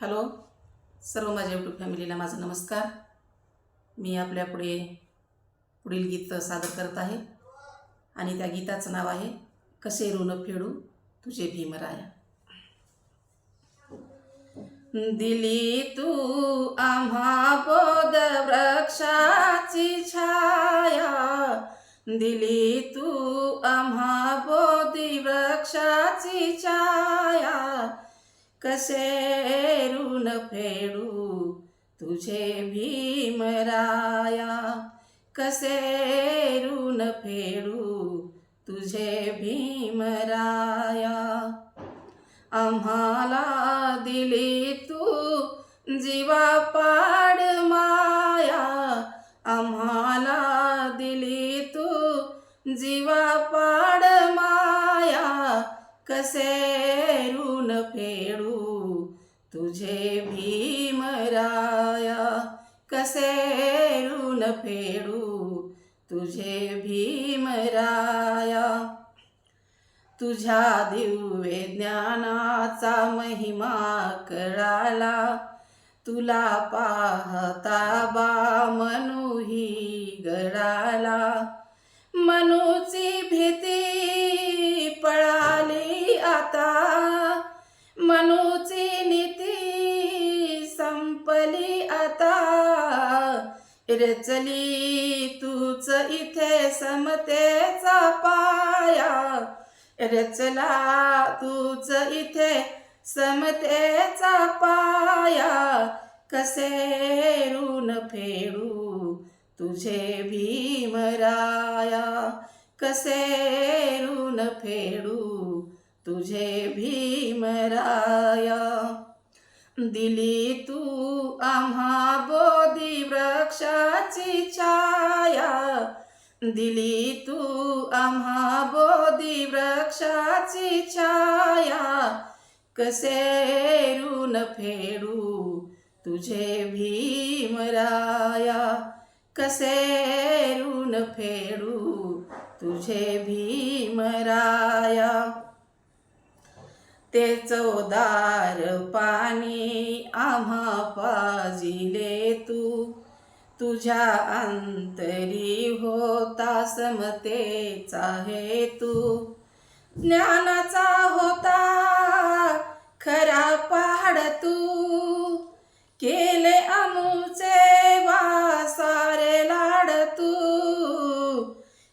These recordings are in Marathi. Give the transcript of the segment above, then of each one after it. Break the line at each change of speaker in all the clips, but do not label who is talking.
हॅलो सर्व माझ्या यूट्यूब फॅमिलीला माझा नमस्कार. मी आपल्यापुढे पुढील गीत सादर करत आहे आणि त्या गीताचं नाव आहे कसे ऋण फेडू तुझे भीमराया. दिली तू आम्हा बोध वृक्षाची छाया. दिली तू आम्हा बोधी वृक्षाची छाया. कसे ऋण फेडू? तुझे भीमराया कसे ऋण फेडू? तुझे भीमराया आम्हाला दिली तू जीवा पाड माया. आम्हाला दिली तू जीवा पाड माया. कसे तुझे भीमराया कसे ऋण फेडू? तुझे भीमराया तुझ्या दिव्य ज्ञानाचा महिमा कळाला. तुला पाहता बा मनुही गळाला. रचली तूच इथे समतेचा पाया. रचला तूच इथे समतेचा पाया. कसे ऋण फेडू तुझे भीमराया कसे ऋण फेडू तुझे भीमराया दिली तू आम्हा बोधी वृक्षाची छाया. दिली तू आम्हा बोधी वृक्षाची छाया. कसे ऋण फेडू तुझे भीमराया कसे ऋण फेडू तुझे भीमराया ते चौदार पाणी आम्हा पाजिले तू. तुझ्या अंतरी होता समतेचा हेतू. ज्ञानाचा होता खरा पहाड तू. केले अमुचे वासारे लाड तू.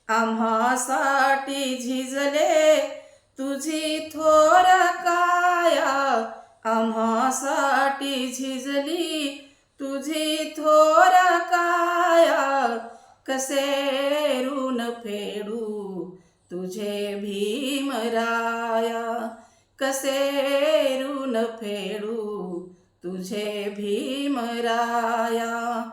आम्हासाठी झिजले तुझी थोर काया आम्हासाठी झिजली. तुझी थोर काया कसे ऋण फेडू? तुझे भीमराया कसे ऋण फेडू? तुझे भीमराया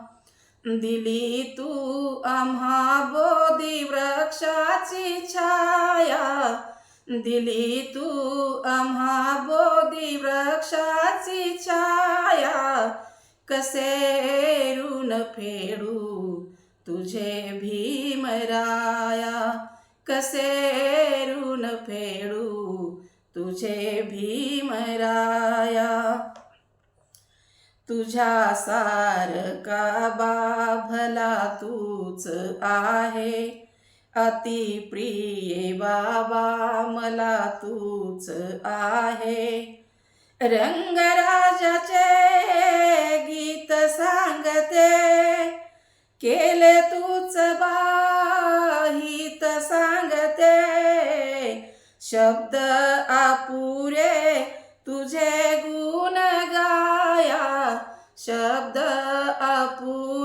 दिली तू आम्हा बोधी वृक्षाची छाया. दिली तू आम्हा बोधी वृक्षाची छाया. कसे ऋण फेडू तुझे भीमराया कसे ऋण फेडू तुझे भीमराया तुझ्या सारका बाभला तूच आहे. अति प्रिय बाबा मला तूच आहे. रंगराजाचे गीत सांगते केले तूच बाहित सांगते. शब्द आपुरे तुझे गुण गाया शब्द अपुरे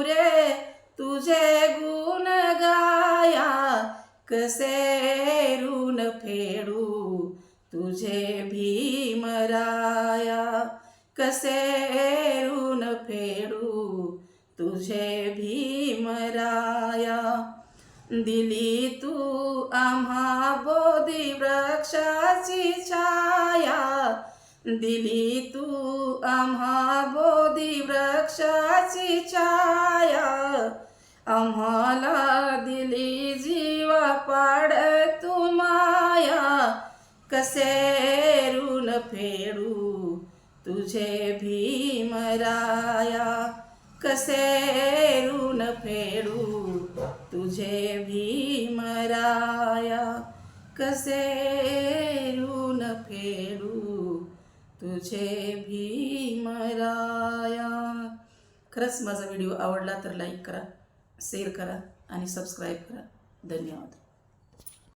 कसे ऋण फेडू तुझे भीमराया कसे ऋण फेडू तुझे भीमराया दिली तू आम्हा बोधी वृक्षाची छाया? दिली तू आम्हा बोधी वृक्षाची छाया? आम्हाला दिली जीवा पाड तू माया. कसे ऋण फेडू तुझे भीमराया कसे ऋण फेडू तुझे भीमराया कसे ऋण फेडू तुझे भीमराया खरंच माझा व्हिडिओ आवडला तर लाईक करा शेअर करा आणि सबस्क्राईब करा. धन्यवाद.